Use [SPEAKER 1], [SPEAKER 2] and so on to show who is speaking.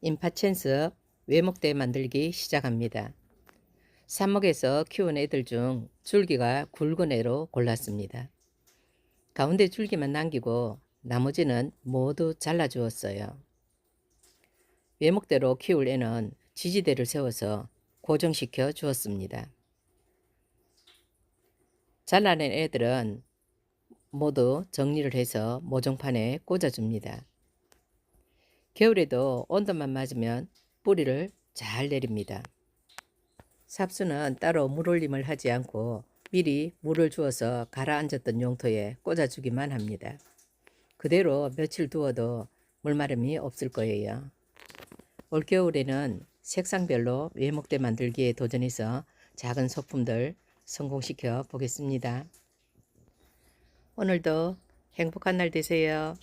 [SPEAKER 1] 임파첸스 외목대 만들기 시작합니다. 삽목에서 키운 애들 중 줄기가 굵은 애로 골랐습니다. 가운데 줄기만 남기고 나머지는 모두 잘라주었어요. 외목대로 키울 애는 지지대를 세워서 고정시켜 주었습니다. 잘라낸 애들은 모두 정리를 해서 모종판에 꽂아줍니다. 겨울에도 온도만 맞으면 뿌리를 잘 내립니다. 삽수는 따로 물올림을 하지 않고 미리 물을 주어서 가라앉았던 용토에 꽂아주기만 합니다. 그대로 며칠 두어도 물마름이 없을 거예요. 올겨울에는 색상별로 외목대 만들기에 도전해서 작은 소품들 성공시켜 보겠습니다. 오늘도 행복한 날 되세요.